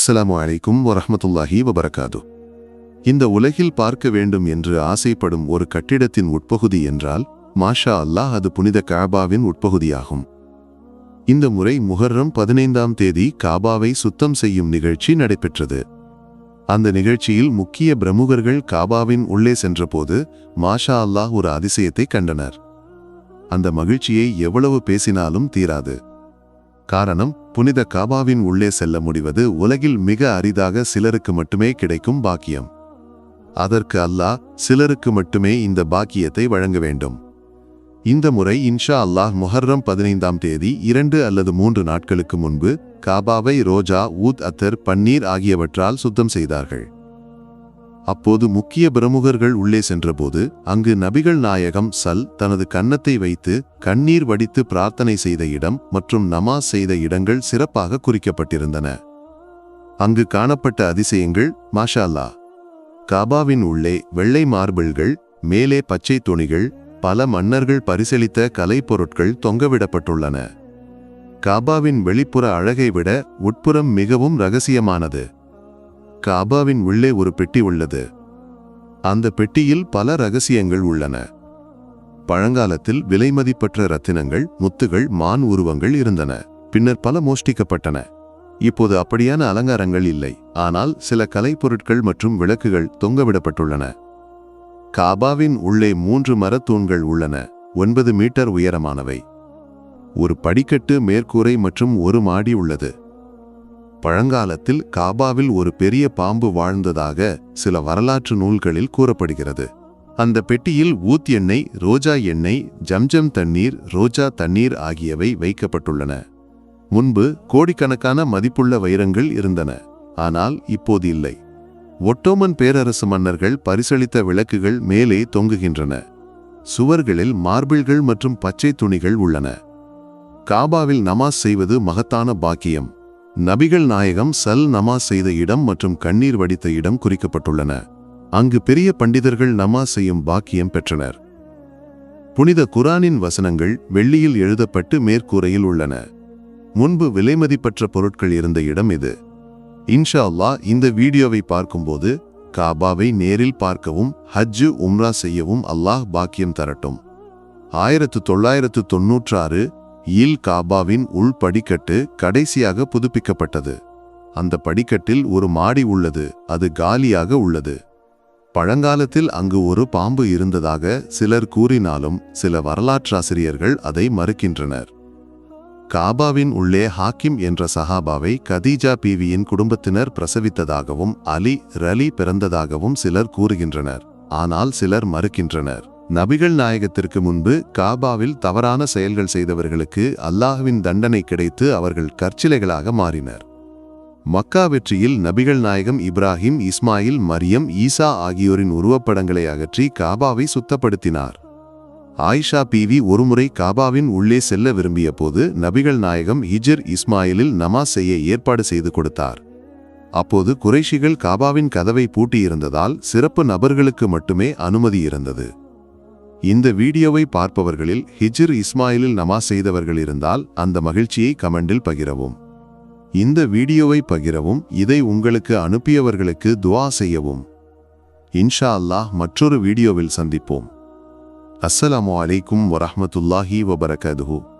அஸ்ஸலாமு அலைக்கும் வரஹ்மத்துல்லாஹி வபரகாது. இந்த உலகில் பார்க்க வேண்டும் என்று ஆசைப்படும் ஒரு கட்டிடத்தின் உட்பகுதி என்றால் மாஷா அல்லாஹ் அது புனித காபாவின் உட்பகுதியாகும். இந்த முறை முகர்ரம் பதினைந்தாம் தேதி காபாவை சுத்தம் செய்யும் நிகழ்ச்சி நடைபெற்றது. அந்த நிகழ்ச்சியில் முக்கிய பிரமுகர்கள் காபாவின் உள்ளே சென்றபோது மாஷா அல்லாஹ் ஒரு அதிசயத்தை கண்டனர். அந்த மகிழ்ச்சியை எவ்வளவு பேசினாலும் தீராது. காரணம் புனித காபாவின் உள்ளே செல்ல முடிவது உலகில் மிக அரிதாக சிலருக்கு மட்டுமே கிடைக்கும் பாக்கியம். அதற்கு அல்லாஹ் சிலருக்கு மட்டுமே இந்த பாக்கியத்தை வழங்க வேண்டும். இந்த முறை இன்ஷா அல்லாஹ் முஹர்ரம் பதினைந்தாம் தேதி இரண்டு அல்லது மூன்று நாட்களுக்கு முன்பு காபாவை ரோஜா ஊத் அத்தர் பன்னீர் ஆகியவற்றால் சுத்தம் செய்தார்கள். அப்போது முக்கிய பிரமுகர்கள் உள்ளே சென்றபோது அங்கு நபிகள் நாயகம் சல் தனது கன்னத்தை வைத்து கண்ணீர் வடித்து பிரார்த்தனை செய்த இடம் மற்றும் நமாஸ் செய்த இடங்கள் சிறப்பாக குறிக்கப்பட்டிருந்தன. அங்கு காணப்பட்ட அதிசயங்கள் மாஷா காபாவின் உள்ளே வெள்ளை மார்பிள்கள் மேலே பச்சை துணிகள் பல மன்னர்கள் பரிசளித்த கலைப்பொருட்கள் தொங்கவிடப்பட்டுள்ளன. காபாவின் வெளிப்புற அழகை விட உட்புறம் மிகவும் ரகசியமானது. காபாவின் உள்ளே ஒரு பெட்டி உள்ளது. அந்த பெட்டியில் பல ரகசியங்கள் உள்ளன. பழங்காலத்தில் விலைமதிப்பற்ற ரத்தினங்கள் முத்துகள் மான் உருவங்கள் இருந்தன. பின்னர் பல மோஷ்டிக்கப்பட்டன. இப்போது அப்படியான அலங்காரங்கள் இல்லை. ஆனால் சில கலைப்பொருட்கள் மற்றும் விளக்குகள் தொங்கவிடப்பட்டுள்ளன. காபாவின் உள்ளே மூன்று மரத்தூண்கள் உள்ளன. ஒன்பது மீட்டர் உயரமானவை. ஒரு படிக்கட்டு மேற்கூரை மற்றும் ஒரு மாடி உள்ளது. பழங்காலத்தில் காபாவில் ஒரு பெரிய பாம்பு வாழ்ந்ததாக சில வரலாற்று நூல்களில் கூறப்படுகிறது. அந்த பெட்டியில் ஊத் எண்ணெய் ரோஜா எண்ணெய் ஜம்ஜம் தண்ணீர் ரோஜா தண்ணீர் ஆகியவை வைக்கப்பட்டுள்ளன. முன்பு கோடிக்கணக்கான மதிப்புள்ள வைரங்கள் இருந்தன. ஆனால் இப்போது இல்லை. ஒட்டோமன் பேரரசு மன்னர்கள் பரிசளித்த விளக்குகள் மேலே தொங்குகின்றன. சுவர்களில் மார்பிள்கள் மற்றும் பச்சை துணிகள் உள்ளன. காபாவில் நமாஸ் செய்வது மகத்தான பாக்கியம். நபிகள் நாயகம் சல் நமாஸ் செய்த இடம் மற்றும் கண்ணீர் வடித்த இடம் குறிக்கப்பட்டுள்ளன. அங்கு பெரிய பண்டிதர்கள் நமாஸ் செய்யும் பாக்கியம் பெற்றனர். புனித குரானின் வசனங்கள் வெள்ளியில் எழுதப்பட்டு மேற்கூரையில் உள்ளன. முன்பு விலைமதிப்பற்ற பொருட்கள் இருந்த இடம் இது. இன்ஷா அல்லா இந்த வீடியோவை பார்க்கும்போது காபாவை நேரில் பார்க்கவும் ஹஜ்ஜு உம்ரா செய்யவும் அல்லாஹ் பாக்கியம் தரட்டும். ஆயிரத்து தொள்ளாயிரத்து தொன்னூற்றாறு ஈல் காபாவின் உள் படிக்கட்டு கடைசியாக புதுப்பிக்கப்பட்டது. அந்த படிக்கட்டில் ஒரு மாடி உள்ளது அது காலியாக உள்ளது. பழங்காலத்தில் அங்கு ஒரு பாம்பு இருந்ததாக சிலர் கூறினாலும் சில வரலாற்றாசிரியர்கள் அதை மறுக்கின்றனர். காபாவின் உள்ளே ஹாக்கிம் என்ற சஹாபாவை கதீஜா பீவியின் குடும்பத்தினர் பிரசவித்ததாகவும் அலி ரலி பிறந்ததாகவும் சிலர் கூறுகின்றனர். ஆனால் சிலர் மறுக்கின்றனர். நபிகள் நாயகத்திற்கு முன்பு காபாவில் தவறான செயல்கள் செய்தவர்களுக்கு அல்லாஹ்வின் தண்டனை கிடைத்து அவர்கள் கற்சிலைகளாக மாறினர். மக்கா வெற்றியில் நபிகள் நாயகம் இப்ராஹிம் இஸ்மாயில் மரியம் ஈசா ஆகியோரின் உருவப்படங்களை அகற்றி காபாவை சுத்தப்படுத்தினார். ஆயிஷா பீவி ஒருமுறை காபாவின் உள்ளே செல்ல விரும்பிய போது நபிகள் நாயகம் ஹிஜர் இஸ்மாயிலில் நமாஸ் செய்ய ஏற்பாடு செய்து கொடுத்தார். அப்போது குறைஷிகள் காபாவின் கதவை பூட்டியிருந்ததால் சிறப்பு நபர்களுக்கு மட்டுமே அனுமதி இருந்தது. இந்த வீடியோவை பார்ப்பவர்களில் ஹிஜிர் இஸ்மாயிலில் நமாஸ் செய்தவர்கள் இருந்தால் அந்த மகிழ்ச்சியை கமெண்டில் பகிரவும். இந்த வீடியோவை பகிரவும் இதை உங்களுக்கு அனுப்பியவர்களுக்கு துவா செய்யவும். இன்ஷா அல்லாஹ் மற்றொரு வீடியோவில் சந்திப்போம். அஸ்ஸலாமு அலைக்கும் வரஹமத்துல்லாஹி வபரகதுஹூ.